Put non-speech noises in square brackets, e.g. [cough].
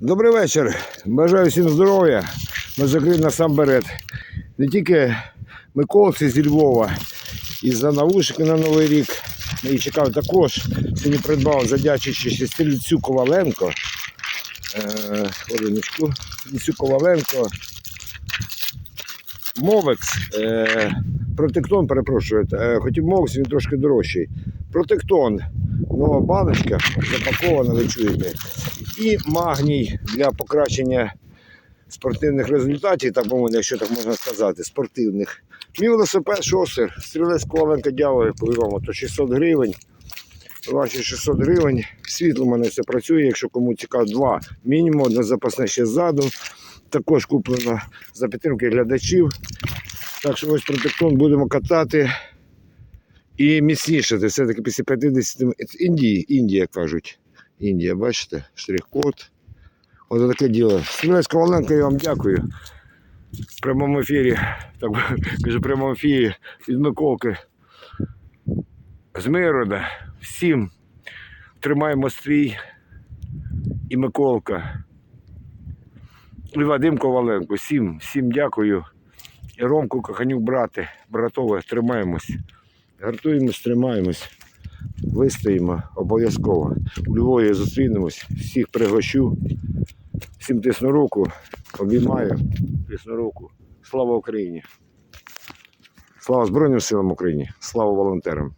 Добрий вечір. Бажаю всім здоров'я. Ми закрили насамперед. Не тільки Миколці зі Львова і за навушники на Новий рік. Ми її чекали також. Сьогодні придбав задячуючи Стеліцю Коваленко. Е, хвилиночку. Стеліцю Коваленко. Мовекс. Е, протектон, перепрошую. Е, хотів Мовекс, він трошки дорожчий. Протектон. Нова баночка запакована, ви чуєте і магній для покращення спортивних результатів, так мовити, якщо так можна сказати, спортивних. Мій велосипед шосер, стрілець Коваленка дякую, по-любому, то 600 гривень. Ваші 600 гривень. Світло в мене це працює, якщо кому цікаво, два мінімум, одне запасне ще ззаду. Також куплено за підтримки глядачів. Так що ось протектон будемо катати і міцніше. Це все-таки після 50 Індії, Індія кажуть. Індія, бачите, штрих-код. Ось таке діло. Стрілець Коваленко, я вам дякую. В прямому ефірі, так [laughs] кажу, в прямому ефірі від Миколки з Мирода. Всім тримаємо стрій і Миколка. І Вадим Коваленко. Всім, всім дякую. І Ромку Коханюк, брате, братове, тримаємось. Гартуємось, тримаємось. Вистоїмо обов'язково. У Львові зустрінемось, всіх пригощу, всім тисну руку, обіймаю, тисну руку. Слава Україні! Слава Збройним силам України! Слава волонтерам!